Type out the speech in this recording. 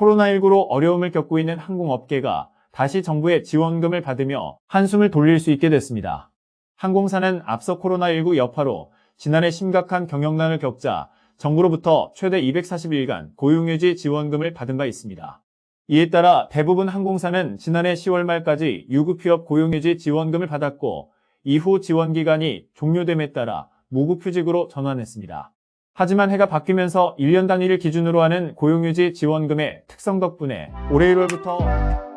코로나19로 어려움을 겪고 있는 항공업계가 다시 정부의 지원금을 받으며 한숨을 돌릴 수 있게 됐습니다. 항공사는 앞서 코로나19 여파로 지난해 심각한 경영난을 겪자 정부로부터 최대 240일간 고용유지 지원금을 받은 바 있습니다. 이에 따라 대부분 항공사는 지난해 10월 말까지 유급휴업 고용유지 지원금을 받았고 이후 지원 기간이 종료됨에 따라 무급휴직으로 전환했습니다. 하지만 해가 바뀌면서 1년 단위를 기준으로 하는 고용유지 지원금의 특성 덕분에 올해 1월부터